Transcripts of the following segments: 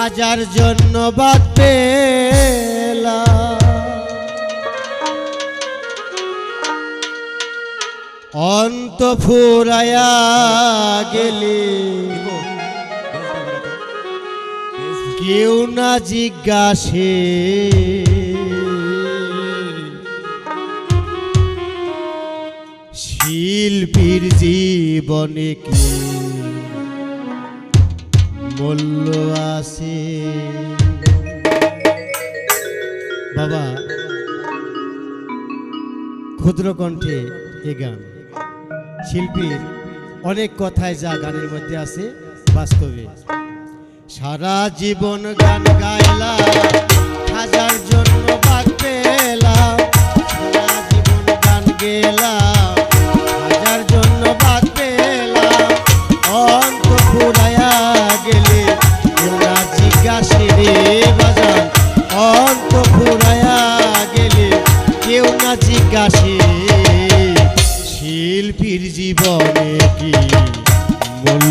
হাজার জন্য বাদ অন্ত ফুরায়া গেলে। কেউ না জিজ্ঞাসে। শিল্পীর জীবনে কি মূল্য আছে বাবা, ক্ষুদ্র কণ্ঠে এ গান। শিল্পীর অনেক কথায় যা গানের মধ্যে আছে, বাস্তবে। সারা জীবন গান গাইলাম, হাজার জন্য পেলাম। সারা জীবন গান গেলাম।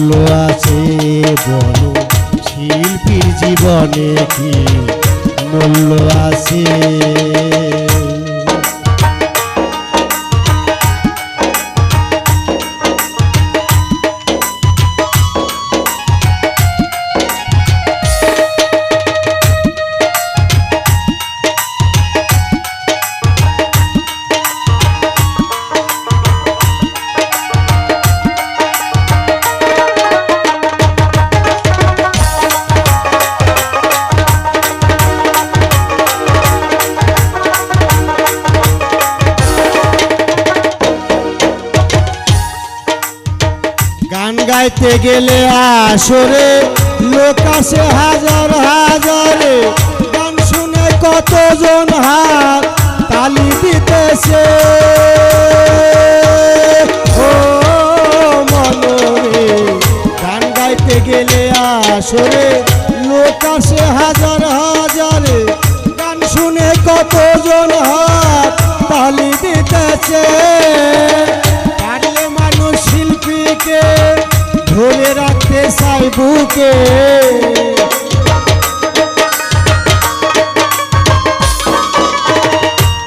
মূল্য আছে বলো শিল্পীর জীবনে কি মূল্য আছে? গান গাইতে গেলে আসরে, লোক আসে হাজার হাজারে। গান শুনে কতজন হাত তালি দিতেছে। ও মনরে, গান গাইতে গেলে আসরে, লোক আসে হাজার হাজারে। গান শুনে কতজন হাত তালি দিতেছে।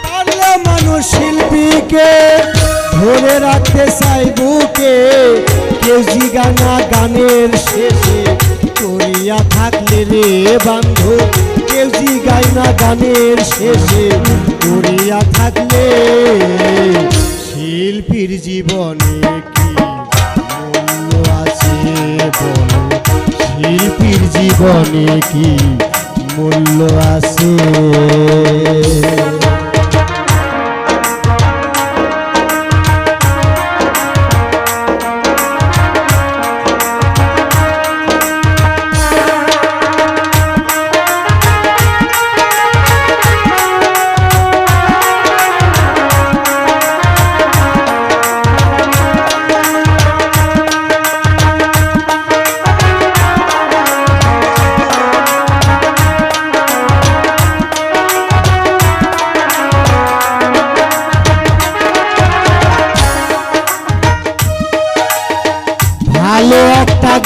পারলে মানুষ শিল্পীকে ধরে রাখতে চাই বুকে। কেউ জিগানা গানের শেষে করিয়া থাকলে রে বান্ধব কেউ জিগায় গানের শেষে করিয়া থাকলে শিল্পীর জীবনে কি মূল্য আছে বলো? শিল্পীর জীবনে কি মূল্য আছে?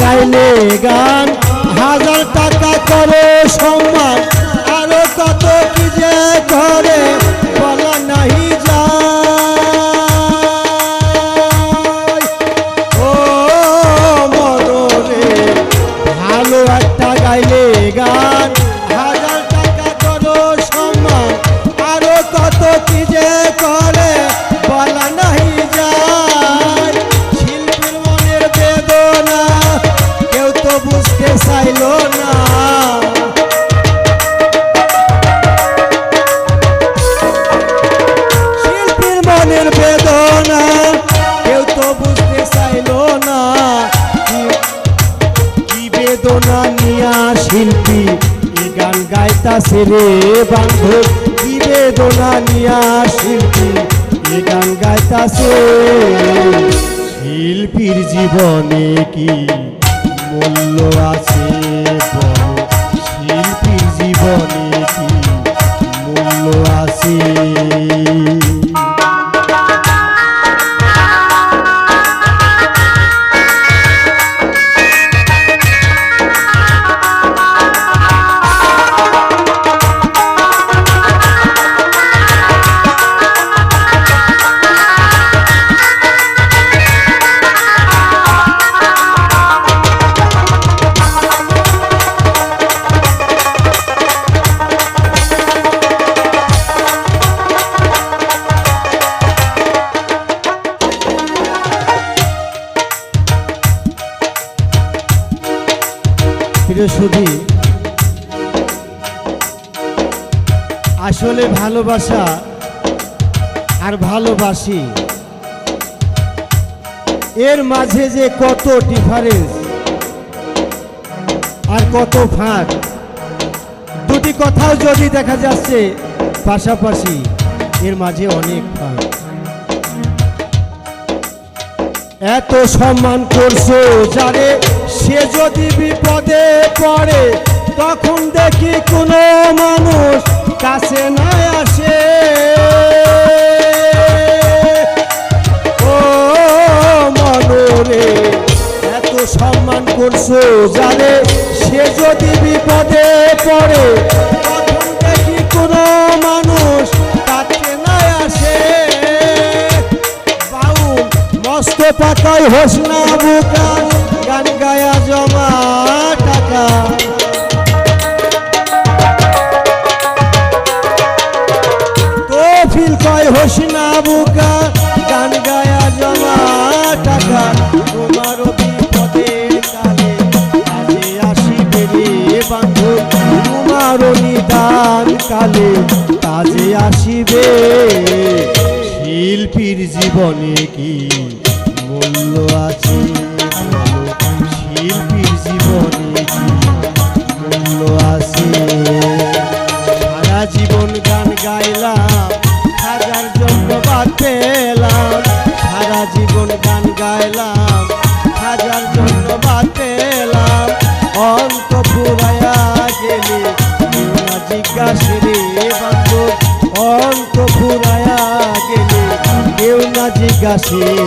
গাইলে গান। হাজার টাকা করে সম্মান বেদনা। কেউ তো বুঝতে চাইলো না নিয়া শিল্পী গান গাইতাছে রে বেদনা নিয়া শিল্পী এই গান গাইতাছে। শিল্পীর জীবনে কি মূল্য আছে বলো? সুধী আসলে ভালোবাসা আর ভালোবাসি। এর মাঝে যে কত ডিফারেন্স আর কত ফাঁক। দুটি কথাও যদি দেখা যাচ্ছে, পাশাপাশি এর মাঝে অনেক ফাঁক। এত সম্মান করছ যারে সে যদি বিপদে পড়ে, তখন দেখি কোনো মানুষ কাছে না আসে। ও মনরে, এত সম্মান করছ যারে? সে যদি বিপদে পড়ে, তখন দেখি কোনো মানুষ কাছে না আসে। বাউল, মস্ত পাতায় বুকা। কয় হোসনা বুকা, গান গায়া জমা টাকা। তোমার বিপদে কালে আসিবে রে বন্ধু তোমার নিদান কালে কাজে আসিবে। শিল্পীর জীবনে কি মূল্য আছে? কেউ